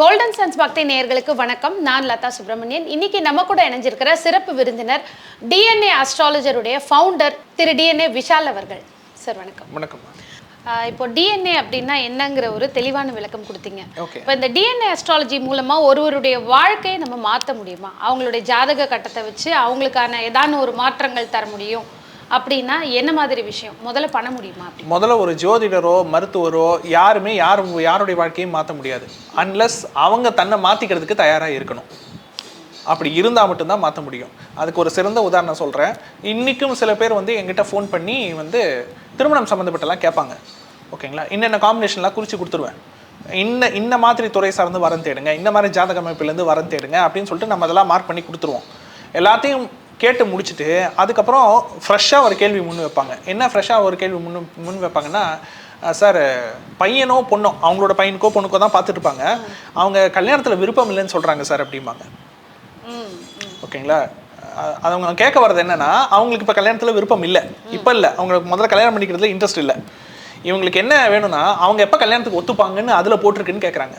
Golden sons பக்தி நேயர்களுக்கு வணக்கம். நான் லதா சுப்பிரமணியன். இன்னைக்கு நம்ம கூட இணைஞ்சிருக்கிற சிறப்பு விருந்தினர் டிஎன்ஏ அஸ்ட்ராலஜருடைய ஃபவுண்டர் திரு டிஎன்ஏ விஷால் அவர்கள். சார் வணக்கம். வணக்கம். இப்போ டிஎன்ஏ அப்படின்னா என்னங்கிற ஒரு தெளிவான விளக்கம் கொடுத்தீங்க. இப்போ இந்த டிஎன்ஏ அஸ்ட்ராலஜி மூலமா ஒருவருடைய வாழ்க்கையை நம்ம மாற்ற முடியுமா? அவங்களுடைய ஜாதக கட்டத்தை வச்சு அவங்களுக்கான ஏதான ஒரு மாற்றங்கள் தர முடியும்? அப்படின்னா என்ன மாதிரி விஷயம்? முதல்ல பண்ண முடியுமா முதல்ல ஒரு ஜோதிடரோ மருத்துவரோ யாருமே யார் யாருடைய வாழ்க்கையும் மாற்ற முடியாது. அன்லஸ் அவங்க தன்னை மாற்றிக்கிறதுக்கு தயாராக இருக்கணும். அப்படி இருந்தால் மட்டும்தான் மாற்ற முடியும். அதுக்கு ஒரு சிறந்த உதாரணம் சொல்கிறேன் இன்றைக்கும் சில பேர் வந்து எங்கிட்ட ஃபோன் பண்ணி வந்து திருமணம் சம்மந்தப்பட்டெல்லாம் கேட்பாங்க. ஓகேங்களா? என்னென்ன காம்பினேஷன்லாம் குறித்து கொடுத்துருவேன். இன்ன இந்த மாதிரி துறை சார்ந்து வரம் தேடுங்க. இந்த மாதிரி ஜாதக அமைப்புலேருந்து வரம் தேடுங்க அப்படின்னு சொல்லிட்டு நம்ம அதெல்லாம் மார்க் பண்ணி கொடுத்துருவோம். எல்லாத்தையும் கேட்டு முடிச்சுட்டு அதுக்கப்புறம் ஃப்ரெஷ்ஷாக ஒரு கேள்வி முன் வைப்பாங்க. என்ன ஃப்ரெஷ்ஷாக ஒரு கேள்வி முன் முன் வைப்பாங்கன்னா சார் பையனோ பொண்ணோ அவங்களோட பையனுக்கோ பொண்ணுக்கோ தான் பார்த்துட்டு இருப்பாங்க. அவங்க கல்யாணத்தில் விருப்பம் இல்லைன்னு சொல்கிறாங்க சார் அப்படிம்பாங்க. ஓகேங்களா? அது அவங்க கேட்க வர்றது என்னன்னா அவங்களுக்கு இப்போ கல்யாணத்தில் விருப்பம் இல்லை. இப்போ இல்லை. அவங்களுக்கு முதல்ல கல்யாணம் பண்ணிக்கிறதுல இன்ட்ரெஸ்ட் இல்லை. இவங்களுக்கு என்ன வேணும்னா அவங்க எப்போ கல்யாணத்துக்கு ஒத்துப்பாங்கன்னு அதில் போட்டிருக்குன்னு கேட்குறாங்க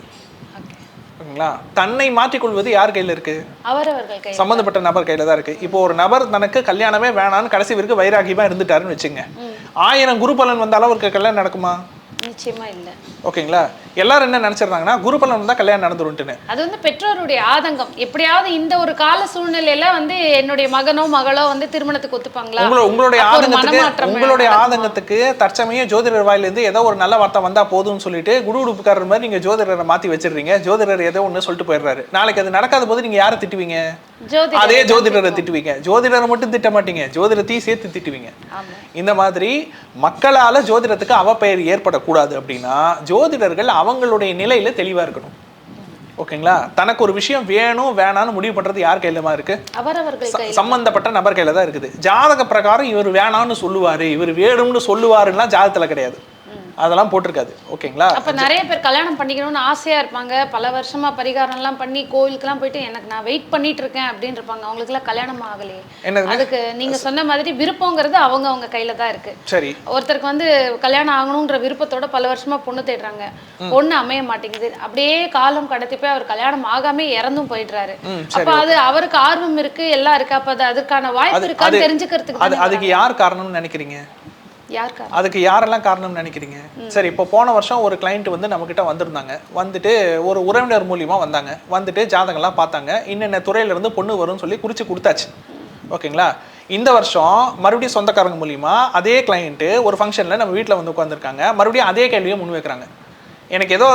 ஓகேங்களா? தன்னை மாற்றிக்கொள்வது யார் கையில் இருக்குது அவரவர்கள் சம்மந்தப்பட்ட நபர் கையில தான் இருக்கு. இப்போ ஒரு நபர் தனக்கு கல்யாணமே வேணான்னு கடைசி வரைக்கும் வைராகியமா இருந்துட்டாருன்னு வச்சுங்க. ஆயிரம் குரு பலன் வந்தாலும் அவருக்கு கல்யாணம் நடக்குமா? நிச்சயமா இல்லை. ஓகேங்களா? எல்லாரும் என்ன நினைச்சிடுறாங்கன்னா குரு பலன் வந்தா கல்யாணம் நடந்துருன்ட்டுன்னு அது வந்து பெற்றோருடைய ஆதங்கம். எப்படியாவது இந்த ஒரு கால சூழ்நிலையில வந்து என்னுடைய மகனோ மகளோ வந்து திருமணத்துக்கு ஒத்துப்பாங்களா? உங்களோட உங்களுடைய ஆதங்கத்துக்கு உங்களுடைய? ஆதங்கத்துக்கு தற்சமயம் ஜோதிடர் வாயிலிருந்து ஏதோ ஒரு நல்ல வார்த்தை வந்தா போதும்னு சொல்லிட்டு குடு உடுப்புக்காரர் மாதிரி நீங்க ஜோதிடரை மாத்தி வச்சிடுறீங்க. ஜோதிடர் ஏதோ ஒண்ணு சொல்லிட்டு போயிடுறாரு. நாளைக்கு அது நடக்காத போது நீங்க யாரை திட்டுவீங்க? அதே ஜோதிடரை திட்டுவீங்க. ஜோதிடரை மட்டும் திட்ட மாட்டீங்க. ஜோதிடத்தையும் சேர்த்து திட்டுவீங்க. இந்த மாதிரி மக்களால ஜோதிடத்துக்கு அவப்பெயர் ஏற்படக்கூடாது அப்படின்னா ஜோதிடர்கள் அவங்களுடைய நிலையில தெளிவா இருக்கணும். ஓகேங்களா? தனக்கு ஒரு விஷயம் வேணும் வேணாம்னு முடிவு பண்றது யார் கையிலமா இருக்கு? சம்பந்தப்பட்ட நபர் கையில தான் இருக்குது. ஜாதக பிரகாரம் இவர் வேணாம்னு சொல்லுவாரு இவர் வேணும்னு சொல்லுவாருன்னா ஜாதகத்துல கிடையாது. அதெல்லாம் போட்டிருக்காது. ஓகேங்களா? அப்ப நிறைய பேர் கல்யாணம் பண்ணிக்கணும்னு ஆசையா இருப்பாங்க. பல வருஷமா பரிகாரம் எல்லாம் பண்ணி கோயிலுக்குலாம் போயிட்டு எனக்கு நான் வெயிட் பண்ணிட்டு இருக்கேன் அப்படின்னு இருப்பாங்க. அவங்களுக்கு எல்லாம் கல்யாணம் ஆகலையே. அதுக்கு நீங்க சொன்ன மாதிரி விருப்பங்கிறது அவங்க அவங்க கையில தான் இருக்கு. சரி. ஒருத்தருக்கு வந்து கல்யாணம் ஆகணுன்ற விருப்பத்தோட பல வருஷமா பொண்ணு தேடுறாங்க. பொண்ணு அமைய மாட்டேங்குது. அப்படியே காலம் கடத்தி போய் அவர் கல்யாணம் ஆகாம இறந்தும் போயிடுறாரு. அப்ப அது அவருக்கு ஆர்வம் இருக்கு எல்லாம் இருக்கு. அப்ப அது அதுக்கான வாய்ப்பு இருக்கான்னு தெரிஞ்சுக்கிறதுக்கு அதுக்கு யார் காரணம்னு நினைக்கிறீங்க? அதுக்கு யாரெல்லாம் காரணம்னு நினைக்கிறீங்க? சரி இப்போ போன வருஷம் ஒரு கிளைண்ட் வந்து நம்மக்கிட்ட வந்திருந்தாங்க. வந்துட்டு ஒரு உறவினர் மூலியமா வந்தாங்க. வந்துட்டு ஜாதகம்லாம் பார்த்தாங்க. இன்னென்ன துறையில இருந்து பொண்ணு வரும்னு சொல்லி குறிச்சு கொடுத்தாச்சு. ஓகேங்களா? இந்த வருஷம் மறுபடியும் சொந்தக்காரங்க மூலியமா அதே கிளைண்ட்டு ஒரு ஃபங்க்ஷனில் நம்ம வீட்டில் வந்து உட்காந்துருக்காங்க மறுபடியும் அதே கேள்வியை முன் வைக்கிறாங்க. எனக்கு ஏதோ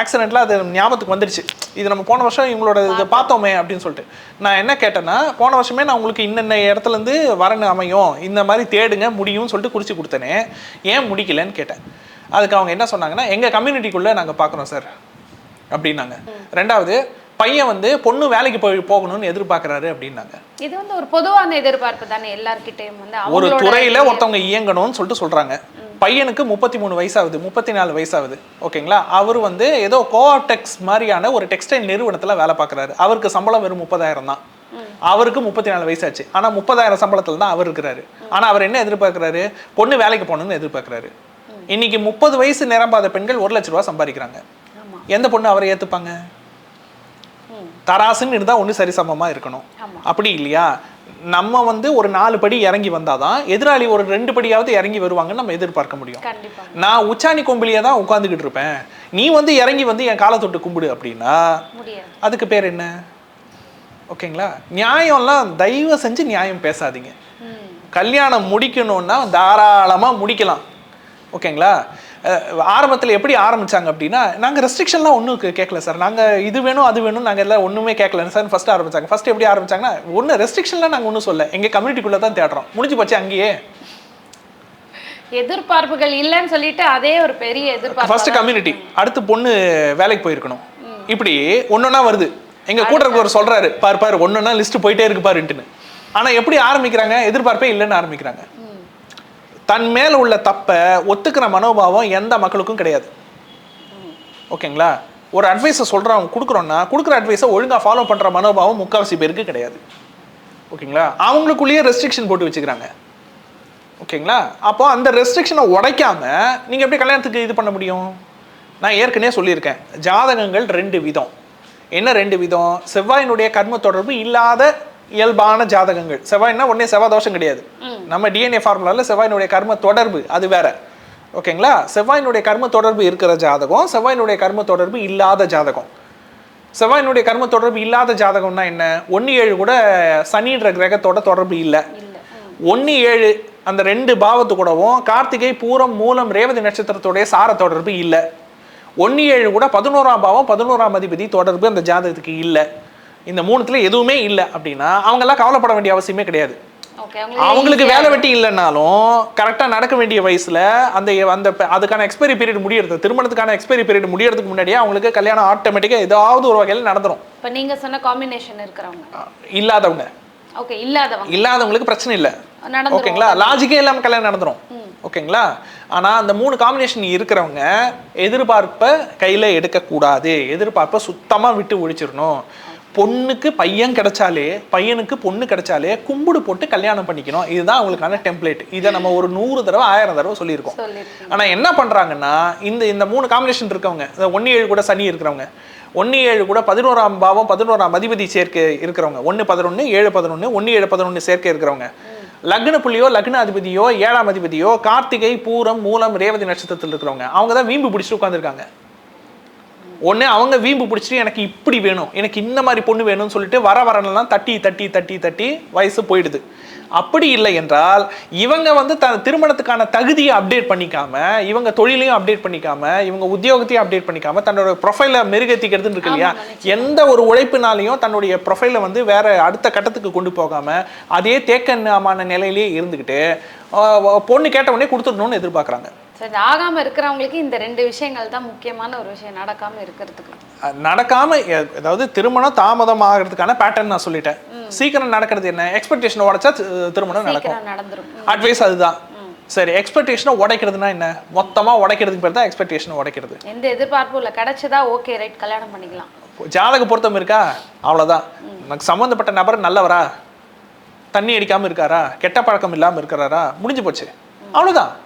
ஆக்சிடென்ட்ல அது ஞாபகத்துக்கு வந்துடுச்சு இது நம்ம போன வருஷம் இவங்களோட இதை பார்த்தோமே. அப்படின்னு சொல்லிட்டு. நான் என்ன கேட்டேன்னா போன வருஷமே நான் உங்களுக்கு இன்னென்ன இடத்துல இருந்து வரணும் அமையும் இந்த மாதிரி தேடுங்க முடியும்னு சொல்லிட்டு குறிச்சு கொடுத்தேனே. ஏன் முடிக்கலன்னு கேட்டேன். அதுக்கு அவங்க என்ன சொன்னாங்கன்னா எங்க கம்யூனிட்டிக்குள்ள நாங்க பார்க்குறோம் சார். அப்படின்னாங்க. ரெண்டாவது பையன் வந்து பொண்ணு வேலைக்கு போய் போகணும்னு எதிர்பார்க்கறாரு அப்படின்னாங்க. இது வந்து ஒரு பொதுவான எதிர்பார்ப்பு தானே எல்லார்கிட்டயும் வந்து ஒரு துறையில ஒருத்தவங்க இயங்கணும்னு சொல்லிட்டு சொல்றாங்க. பையனுக்கு முப்பத்தி மூணு வயசாகுது முப்பத்தி நாலு வயசாகுது. ஓகேங்களா? அவர் வந்து ஏதோ கோஆப்டெக்ஸ் மாதிரியான ஒரு டெக்ஸ்டைல் நிறுவனத்துல வேலை பார்க்கறாரு. அவருக்கு சம்பளம் வெறும் முப்பதாயிரம் தான். அவருக்கு முப்பத்தி நாலு வயசாச்சு. ஆனா முப்பதாயிரம் சம்பளத்துல தான் அவர் இருக்கிறாரு. ஆனா அவர் என்ன எதிர்பார்க்கறாரு? பொண்ணு வேலைக்கு போகணும்னு எதிர்பார்க்கறாரு. இன்னைக்கு முப்பது வயசு நிரம்பாத பெண்கள் ஒரு லட்ச ரூபா சம்பாதிக்கிறாங்க. எந்த பொண்ணு அவரை ஏத்துப்பாங்க? ம். தராசுன்னு இருந்தால் ஒன்று சரிசமமாக இருக்கணும். அப்படி இல்லையா? நம்ம வந்து ஒரு நாலு படி இறங்கி வந்தாதான் எதிராளி ஒரு ரெண்டு படியாவது இறங்கி வருவாங்கன்னு நம்ம எதிர்பார்க்க முடியும். நான் உச்சாணி கொம்பிலியே தான் உட்காந்துக்கிட்டு இருப்பேன். நீ வந்து இறங்கி வந்து என் காலை தொட்டு கும்பிடு அப்படின்னா அதுக்கு பேர் என்ன? ஓகேங்களா? நியாயம்லாம் தயவு செஞ்சு நியாயம் பேசாதீங்க. கல்யாணம் முடிக்கணும்னா தாராளமாக முடிக்கலாம். ஓகேங்களா? ஆரம்பத்தில் எப்படி ஆரம்பிச்சாங்க அப்படின்னா நாங்கள் ரெஸ்ட்ரிக்ஷன்லாம் ஒன்றும் கேட்கல சார் நாங்கள் இது வேணும் அது வேணும் நாங்கள் எல்லாம் ஒன்றுமே கேட்கல சார் ஃபர்ஸ்ட் ஆரம்பிச்சாங்க. ஃபர்ஸ்ட் எப்படி ஆரம்பிச்சாங்கன்னா ஒன்று ரெஸ்ட்ரிக்ஷன்லாம் நாங்கள் ஒன்றும் சொல்ல எங்கள் கம்யூனிட்டிக்குள்ளே தான் தேடுறோம். முடிஞ்சு போச்சு அங்கேயே. எதிர்பார்ப்புகள் இல்லைன்னு சொல்லிட்டு அதே ஒரு பெரிய எதிர்பார்ப்பு ஃபர்ஸ்ட் கம்யூனிட்டி அடுத்து பொண்ணு வேலைக்கு போயிருக்கணும். இப்படி ஒன்னொன்னா வருது. எங்க கூட இருக்கிறவர் சொல்றாரு. பாரு பாரு ஒன்னொன்னா லிஸ்ட் போயிட்டே இருக்கு பாருன்ட்டுன்னு. ஆனா எப்படி ஆரம்பிக்கிறாங்க? எதிர்பார்ப்பே இல்லைன்னு ஆரம்பிக்கிறாங்க. தன் மேல் உள்ள தப்பை ஒத்துக்கிற மனோபாவம் எந்த மக்களுக்கும் கிடையாது. ஓகேங்களா? ஒரு அட்வைஸை சொல்கிறவங்க கொடுக்குறோன்னா கொடுக்குற அட்வைஸை ஒழுங்காக ஃபாலோ பண்ணுற மனோபாவம் முக்கால்வாசி பேருக்கு கிடையாது. ஓகேங்களா? அவங்களுக்குள்ளேயே ரெஸ்ட்ரிக்ஷன் போட்டு வச்சுக்கிறாங்க. ஓகேங்களா? அப்போ அந்த ரெஸ்ட்ரிக்ஷனை உடைக்காம நீங்கள் எப்படி கல்யாணத்துக்கு இது பண்ண முடியும்? நான் ஏற்கனவே சொல்லியிருக்கேன். ஜாதகங்கள் ரெண்டு விதம். என்ன ரெண்டு விதம்? செவ்வாயினுடைய கர்ம தொடர்பு இல்லாத இயல்பான ஜாதகங்கள். செவ்வாய்னா உடனே செவ்வாய் தோஷம் கிடையாது. நம்ம டிஎன்ஏ ஃபார்முலாவில் செவ்வாயினுடைய கர்ம தொடர்பு அது வேற. ஓகேங்களா? செவ்வாயினுடைய கர்ம தொடர்பு இருக்கிற ஜாதகம் செவ்வாயினுடைய கர்ம தொடர்பு இல்லாத ஜாதகம். செவ்வாயினுடைய கர்ம தொடர்பு இல்லாத ஜாதகம்னா என்ன? ஒன்று ஏழு கூட சனின்ற கிரகத்தோட தொடர்பு இல்லை. இல்ல. ஒன்று ஏழு அந்த ரெண்டு பாவத்து கூடவும் கார்த்திகை பூரம் மூலம் ரேவதி நட்சத்திரத்துடைய சார தொடர்பு இல்லை. ஒன்று ஏழு கூட பதினோராம் பாவம் பதினோராம் அதிபதி தொடர்பு அந்த ஜாதகத்துக்கு இல்லை. இந்த மூணுத்துல எதுவுமே இல்லை அப்படின்னா அவங்கெல்லாம் கவலைப்பட வேண்டிய அவசியமே கிடையாது. அவங்களுக்கு வேலை வெட்டி இல்லைன்னாலும் கரெக்டாக நடக்க வேண்டிய வயசுல அந்த அந்த அதுக்கான எக்ஸ்பைரி பீரியட் முடியறது திருமணத்துக்கான எக்ஸ்பைரி பீரியட் முடியறதுக்கு முன்னாடியே அவங்களுக்கு கல்யாணம் ஆட்டோமேட்டிக்காக ஏதாவது ஒரு வகையில் நடந்துரும். இப்போ நீங்க சொன்ன காம்பினேஷன் இருக்கிறவங்க. இல்லாதவங்க. ஓகே இல்லாதவங்க. இல்லாதவங்களுக்கு பிரச்சனை இல்லை. ஓகேங்களா? லாஜிக்கே இல்லாம கல்யாணம் நடந்துரும். ஓகேங்களா? ஆனா அந்த மூணு காம்பினேஷன் இருக்கிறவங்க எதிர்பார்ப்பை கையில எடுக்கக்கூடாது. எதிர்பார்ப்பை சுத்தமா விட்டு ஒழிச்சிடணும். பொண்ணுக்கு பையன் கிடைச்சாலே பையனுக்கு பொண்ணு கிடைச்சாலே கும்பிடு போட்டு கல்யாணம் பண்ணிக்கணும். இதுதான் அவங்களுக்கான டெம்ப்ளேட் இதை நம்ம ஒரு நூறு தடவை ஆயிரம் தடவை சொல்லியிருக்கோம். சொல்லியிருக்கீங்க ஆனா என்ன பண்றாங்கன்னா இந்த இந்த மூணு காம்பினேஷன் இருக்கவங்க இந்த ஒன்று ஏழு கூட சனி இருக்கிறவங்க ஒன்று ஏழு கூட பதினோராம் பாவம் பதினோராம் அதிபதி சேர்க்கை இருக்கிறவங்க ஒன்று பதினொன்று ஏழு பதினொன்று ஒன்று ஏழு பதினொன்று சேர்க்கை இருக்கிறவங்க. லக்ன புள்ளியோ லக்ன அதிபதியோ ஏழாம் அதிபதியோ கார்த்திகை பூரம் மூலம் ரேவதி நட்சத்திரத்தில் இருக்கிறவங்க அவங்க தான் வீம்பு பிடிச்சிட்டு உட்காந்துருக்காங்க ஒண்ணு அவங்க வீம்பு பிடிச்சிட்டு எனக்கு இப்படி வேணும் எனக்கு இந்த மாதிரி பொண்ணு வேணும்னு சொல்லிட்டு வர வரனெல்லாம் தட்டி தட்டி தட்டி தட்டி வயசு போயிடுது. அப்படி இல்லை என்றால் இவங்க வந்து த திருமணத்துக்கான தகுதியை அப்டேட் பண்ணிக்காம இவங்க தொழிலையும் அப்டேட் பண்ணிக்காம இவங்க உத்தியோகத்தையும் அப்டேட் பண்ணிக்காம தன்னோட ப்ரொஃபைலை மெருகேற்றிக்கிறதுன்னு இருக்கு இல்லையா? எந்த ஒரு உழைப்பினாலையும் தன்னுடைய ப்ரொஃபைலை வந்து வேற அடுத்த கட்டத்துக்கு கொண்டு போகாம அதே தேக்கமான நிலையிலேயே இருந்துக்கிட்டு பொண்ணு கேட்ட உடனே கொடுத்துடணும்னு எதிர்பார்க்குறாங்க. சரி இந்த ஆகாம இருக்கிறவங்களுக்கு இந்த ரெண்டு விஷயங்கள் தான் முக்கியமான ஒரு விஷயம் நடக்காம இருக்கிறதுக்கு. நடக்காம அதாவது திருமணம் தாமதம் ஆகிறதுக்கான பேட்டர்ன் நான் சொல்லிட்டேன். சீக்கிரம் நடக்கிறது என்ன? எக்ஸ்பெக்டேஷன் உடைச்சா திருமணம் நடக்கும். நடந்துரும். அட்வைஸ் அதுதான். சரி எக்ஸ்பெக்டேஷனை உடைக்கிறதுனா என்ன? மொத்தமா உடைக்கிறதுக்கு பேர் தான் எக்ஸ்பெக்டேஷனை உடைக்கிறது. எந்த எதிர்பார்ப்பும் இல்லை. கிடைச்சதா ஓகே ரைட் கல்யாணம் பண்ணிக்கலாம். ஜாதக பொருத்தம் இருக்கா? அவ்வளவுதான். எனக்கு சம்மந்தப்பட்ட நபர் நல்லவரா? தண்ணி அடிக்காம இருக்காரா? கெட்ட பழக்கம் இல்லாம இருக்கிறாரா? முடிஞ்சு போச்சு. அவ்வளவுதான். அஹ்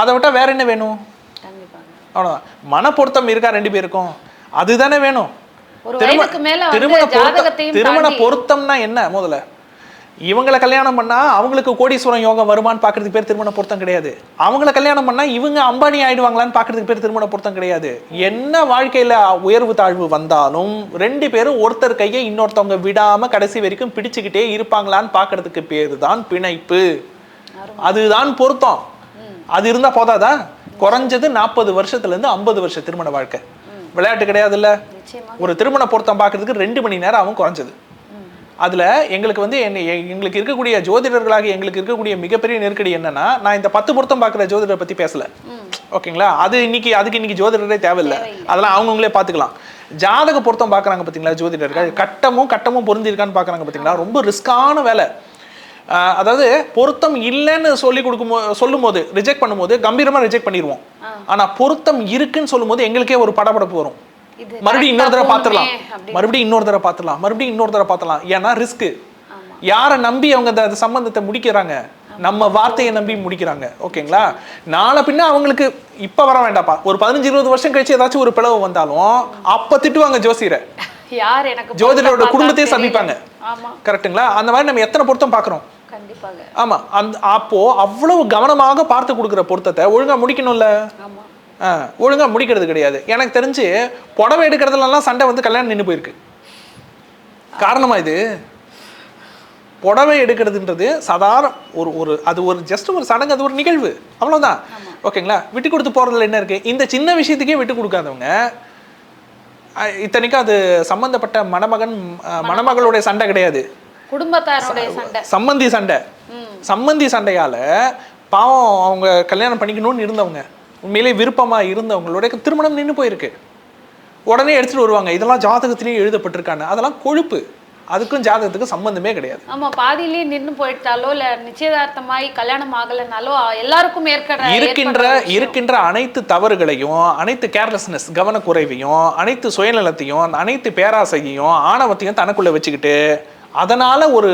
அதை விட்டா வேற என்ன வேணும்? கண்டிப்பாங்க. அவ்வளவுதான். மன பொருத்தம் இருக்கா ரெண்டு பேருக்கும்? அதுதானே வேணும். திருமண பொருத்தம் திருமண பொருத்தம்னா என்ன முதல்ல? இவங்களை கல்யாணம் பண்ணா அவங்களுக்கு கோடீஸ்வரம் யோகம் வருமான்னு பார்க்கறதுக்கு பேர் திருமண பொருத்தம் கிடையாது. அவங்கள கல்யாணம் பண்ணா இவங்க அம்பானி ஆயிடுவாங்களான்னு பார்க்கறதுக்கு பேர் திருமண பொருத்தம் கிடையாது. என்ன வாழ்க்கையில உயர்வு தாழ்வு வந்தாலும் ரெண்டு பேரும் ஒருத்தர் கையை இன்னொருத்தவங்க விடாம கடைசி வரைக்கும் பிடிச்சுக்கிட்டே இருப்பாங்களான்னு பார்க்கறதுக்கு பேர் தான் பிணைப்பு அதுதான் பொருத்தம். அது இருந்தா போதாதா? குறைஞ்சது நாற்பது வருஷத்துல இருந்து ஐம்பது வருஷ திருமண வாழ்க்கை. விளையாட்டு கிடையாதுல்ல. ஒரு திருமண பொருத்தம் பார்க்கறதுக்கு ரெண்டு மணி நேரம் ஆகும் குறைஞ்சது. அதுல எங்களுக்கு வந்து என்ன எங்களுக்கு இருக்கக்கூடிய ஜோதிடர்களாக எங்களுக்கு இருக்கக்கூடிய மிகப்பெரிய நெருக்கடி என்னன்னா நான் இந்த பத்து பொருத்தம் பார்க்குற ஜோதிடரை பத்தி பேசல. ஓகேங்களா? அது இன்னைக்கு அதுக்கு இன்னைக்கு ஜோதிடரே தேவையில்லை. அதெல்லாம் அவங்கவுங்களே பார்த்துக்கலாம். ஜாதக பொருத்தம் பார்க்கறாங்க பார்த்தீங்களா ஜோதிடர்கள்? கட்டமும் கட்டமும் பொருந்திருக்கான்னு பார்க்கறாங்க பார்த்தீங்களா ரொம்ப ரிஸ்கான வேலை. அதாவது பொருத்தம் இல்லைன்னு சொல்லி கொடுக்கும் சொல்லும் போது ரிஜெக்ட் பண்ணும்போது கம்பீரமா ரிஜெக்ட் பண்ணிடுவோம். ஆனா பொருத்தம் இருக்குன்னு சொல்லும்போது எங்களுக்கே ஒரு படபடப்பு வரும். மறுபடியும் இன்னொரு தடவை பார்த்துடலாம். மறுபடியும் இன்னொரு தடவை பார்த்துடலாம். மறுபடியும் இன்னொரு தடவை பார்த்துடலாம். ஏன்னா ரிஸ்க் யாரை நம்பி அவங்க அந்த சம்பந்தத்தை முடிக்கிறாங்க? நம்ம வார்த்தையை நம்பி முடிக்கிறாங்க. ஓகேங்களா? நாளை பின்ன அவங்களுக்கு இப்ப வர வேண்டாப்பா ஒரு பதினஞ்சு இருபது வருஷம் கழிச்சு ஏதாச்சும் ஒரு பிளவு வந்தாலும் அப்ப திட்டுவாங்க ஜோசியரை. யார் எனக்கு ஜோதிடரோட குடும்பத்தையே. ஆமா. கரெக்ட்டுங்களா? அந்த மாதிரி நம்ம எத்தனை பொருத்தம் பார்க்குறோம்? கண்டிப்பாக ஆமா அந்த அப்போ அவ்வளவு கவனமாக பார்த்து கொடுக்குற பொருத்தத்தை ஒழுங்கா முடிக்கணும்ல? ஆமா. ஆ, ஒழுங்கா முடிக்கிறது கிடையாது. எனக்கு தெரிஞ்சு புடவை எடுக்கிறதுலலாம் சண்டை வந்து கல்யாணம் நின்று போயிருக்கு. காரணமா இது? புடவை எடுக்கிறதுன்றது சாதாரண ஒரு ஒரு அது ஒரு ஜஸ்ட் ஒரு சடங்கு அது ஒரு நிகழ்வு. அவ்வளவுதான். ஓகேங்களா? விட்டு கொடுத்து போறதுல என்ன இருக்கு? இந்த சின்ன விஷயத்துக்கே விட்டு கொடுக்காதவங்க இத்தனைக்கும் அது சம்பந்தப்பட்ட மணமகன் மணமகளுடைய சண்டை கிடையாது. குடும்பத்தாருடைய சண்டை. சம்மந்தி சண்டை. சம்மந்தி சண்டையால பாவம் அவங்க கல்யாணம் பண்ணிக்கணும்னு இருந்தவங்க உண்மையிலே விருப்பமா இருந்தவங்களுடைய திருமணம் நின்று போயிருக்கு. உடனே எடுத்துட்டு வருவாங்க. இதெல்லாம் ஜாதகத்திலேயே எழுதப்பட்டிருக்காங்க அதெல்லாம் கொழுப்பு. அதுக்கும் ஜாதகத்துக்கும் சம்பந்தமே கிடையாது. ஆமா பாதியிலேயே நின்னு போயிட்டாலோ இல்ல நிச்சயதார்த்தமாயி கல்யாணம் ஆகலைனாலோ எல்லாருக்கும் ஏற்கிற இருக்கின்ற. இருக்கின்ற அனைத்து தவறுகளையும் அனைத்து கேர்லெஸ்னஸ் கவனக்குறைவையும் அனைத்து சுயநலத்தையும் அனைத்து பேராசையையும் ஆணவத்தையும் தனக்குள்ள வச்சுக்கிட்டு அதனால ஒரு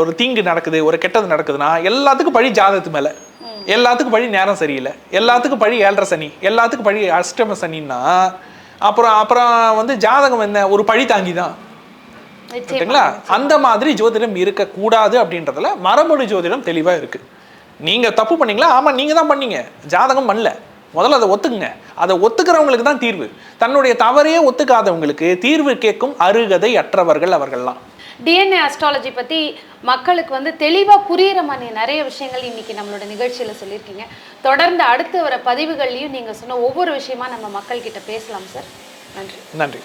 ஒரு தீங்கு நடக்குது ஒரு கெட்டது நடக்குதுன்னா எல்லாத்துக்கும் பழி ஜாதகத்து மேல. எல்லாத்துக்கும் பழி நேரம் சரியில்லை. எல்லாத்துக்கும் பழி ஏழரை சனி. எல்லாத்துக்கும் பழி அஷ்டம சனின்னா அப்புறம் அப்புறம் வந்து ஜாதகம் என்ன? ஒரு பழி தாங்கி தான் சரிங்களா? அந்த மாதிரி ஜோதிடம் இருக்கக்கூடாது அப்படின்றதுல மரபணு ஜோதிடம் தெளிவா இருக்கு. நீங்க தப்பு பண்ணீங்களா? ஆமா நீங்க தான் பண்ணீங்க. ஜாதகம் பண்ணல. முதல்ல அதை ஒத்துக்குங்க. அதை ஒத்துக்கிறவங்களுக்கு தான் தீர்வு. தன்னுடைய தவறையே ஒத்துக்காதவங்களுக்கு தீர்வு கேட்கும் அருகதை அற்றவர்கள் அவர்கள்லாம். டிஎன்ஏ அஸ்ட்ராலஜி பற்றி மக்களுக்கு வந்து தெளிவாக புரிகிற மாதிரி நிறைய விஷயங்கள் இன்னைக்கு நம்மளோட நிகழ்ச்சியில் சொல்லியிருக்கீங்க. தொடர்ந்து அடுத்து வர பதிவுகள்லையும் நீங்கள் சொன்ன ஒவ்வொரு விஷயமா நம்ம மக்கள்கிட்ட பேசலாம் சார். நன்றி. நன்றி.